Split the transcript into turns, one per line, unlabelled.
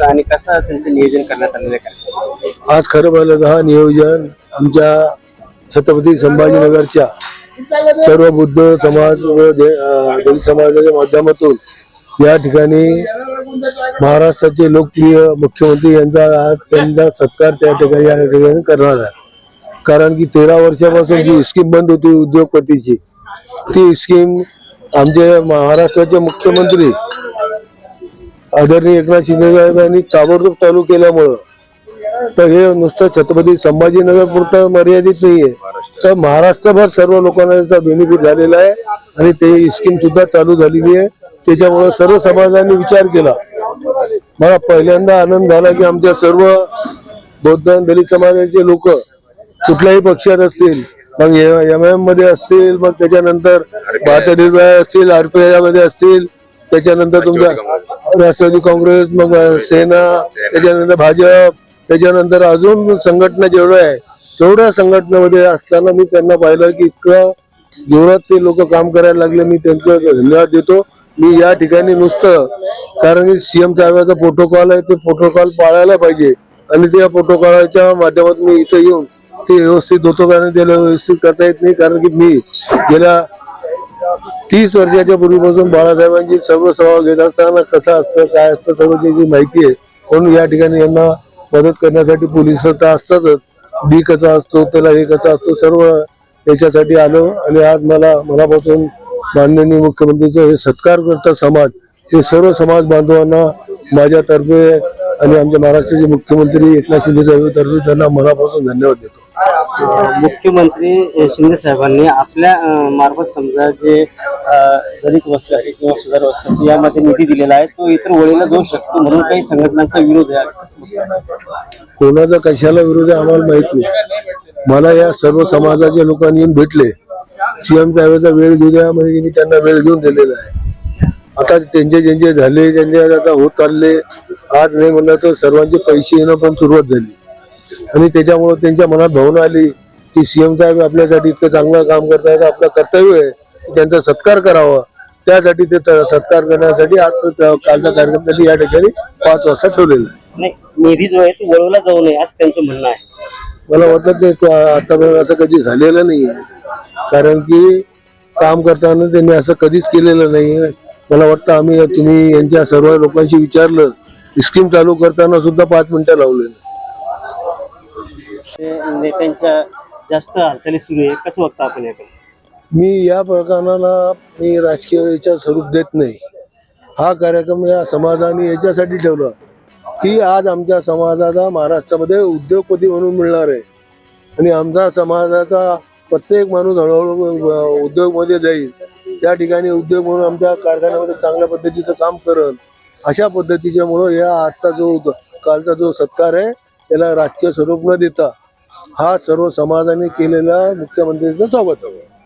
आणि कसं त्यांचं नियोजन करण्यात आलेलं आहे?
आज खरं पाहिलं तर हा नियोजन आमच्या छत्रपती संभाजीनगरच्या सर्व बुद्ध समाज व दलित समाजाच्या माध्यमातून या ठिकाणी महाराष्ट्राचे लोकप्रिय मुख्यमंत्री यांचा आज त्यांचा सत्कार त्या ठिकाणी या ठिकाणी करणार आहे. कारण की तेरा वर्षापासून जी स्कीम बंद होती उद्योगपतीची ती स्कीम आमचे महाराष्ट्राचे मुख्यमंत्री आदरणीय एकनाथ शिंदे साहेबांनी ताबडतोब चालू केल्यामुळं तर हे नुसतं छत्रपती संभाजीनगर पुरतं मर्यादित नाहीये. तर महाराष्ट्रभर सर्व लोकांना याचा बेनिफिट झालेला आहे आणि ते स्कीम सुद्धा चालू झालेली आहे. त्याच्यामुळे सर्व समाजाने विचार केला. मला पहिल्यांदा आनंद झाला की आमच्या सर्व बौद्ध दलित समाजाचे लोक कुठल्याही पक्षात असतील मग एम एममध्ये असतील मग त्याच्यानंतर भारतीय निर्भय असतील आरपीआयमध्ये असतील त्याच्यानंतर तुमच्या राष्ट्रवादी काँग्रेस मग सेना त्याच्यानंतर भाजप त्याच्यानंतर अजून संघटना जेवढ्या आहे तेवढ्या संघटनेमध्ये असताना मी त्यांना पाहिलं की इतकं जोरात ते लोक काम करायला लागले. मी त्यांचं धन्यवाद देतो. मी या ठिकाणी नुसतं कारण की सीएम साहेबाचा प्रोटोकॉल आहे ते प्रोटोकॉल पाळायला पाहिजे. आणि त्या प्रोटोकॉलच्या माध्यमातून मी इथं येऊन ते व्यवस्थित होतो कारण त्याला व्यवस्थित करता येत नाही कारण की मी गेल्या तीस वर्षाच्या पूर्वीपासून बाळासाहेबांची सर्व सभा घेत असताना कसं असतं काय असतं सर्व त्याची माहिती आहे म्हणून या ठिकाणी यांना मदत करण्यासाठी पोलीस तर असतातच. बी कसा असतो त्याला हे कसा असतो सर्व याच्यासाठी आलो आणि आज मला मनापासून माननीय मुख्यमंत्रीचं हे सत्कार करता समाज हे सर्व समाज बांधवांना माझ्यातर्फे आणि आमच्या महाराष्ट्राचे मुख्यमंत्री एकनाथ शिंदे साहेबांतर्फे त्यांना मनापासून धन्यवाद देतो.
मुख्यमंत्री शिंदे साहेबांनी आपल्या मार्फत समजा जे दलित वस्त्याचे किंवा सुधार वस्त्याचे यामध्ये निधी दिलेला आहे तो इतर वळीला जाऊ शकतो म्हणून काही संघटनांचा विरोध आहे?
कोणाचा कशाला विरोध आहे आम्हाला माहीत नाही. मला या सर्व समाजाच्या लोकांनी येऊन भेटले. सीएम साहेबाचा वेळ घेऊ द्या म्हणजे मी त्यांना वेळ घेऊन दिलेला आहे. आता त्यांचे ज्यांचे झाले त्यांचे आता होत चालले आज नाही म्हणलं तर सर्वांचे पैसे येणं पण सुरुवात झाली. आणि त्याच्यामुळे त्यांच्या मनात भावना आली की सीएम साहेब आपल्यासाठी इतकं चांगलं काम करतायत आपलं कर्तव्य आहे की त्यांचा सत्कार करावा. त्यासाठी ते सत्कार करण्यासाठी आज कालचा कार्यक्रम त्यांनी या ठिकाणी पाच वाजता ठेवलेला आहे.
नाही निधी जो आहे तो वळवला जाऊ नये असं त्यांचं म्हणणं आहे.
मला वाटत नाही तो आतापर्यंत असं कधी झालेलं नाही कारण की काम करताना त्यांनी असं कधीच केलेलं नाही मला वाटतं आम्ही तुम्ही यांच्या सर्व लोकांशी विचारलं स्कीम चालू करताना सुद्धा पाच मिनिटं लावले
नेत्यांच्या जास्त हालचाली सुरू आहे. कसं बघता आपण याकडे?
मी या प्रकरणाला मी राजकीय याच्या स्वरूप देत नाही. हा कार्यक्रम या समाजाने याच्यासाठी ठेवला की आज आमच्या समाजाचा महाराष्ट्रामध्ये उद्योगपती म्हणून मिळणार आहे. आणि आमचा समाजाचा प्रत्येक माणूस हळूहळू उद्योगमध्ये जाईल. त्या ठिकाणी उद्योग म्हणून आमच्या कारखान्यामध्ये चांगल्या पद्धतीचं काम करल. अशा पद्धतीच्या मुळे या आजचा जो कालचा जो सत्कार आहे त्याला राजकीय स्वरूप न देता हा सर्व समाजाने केलेला मुख्यमंत्र्यांचा स्वागत आहे.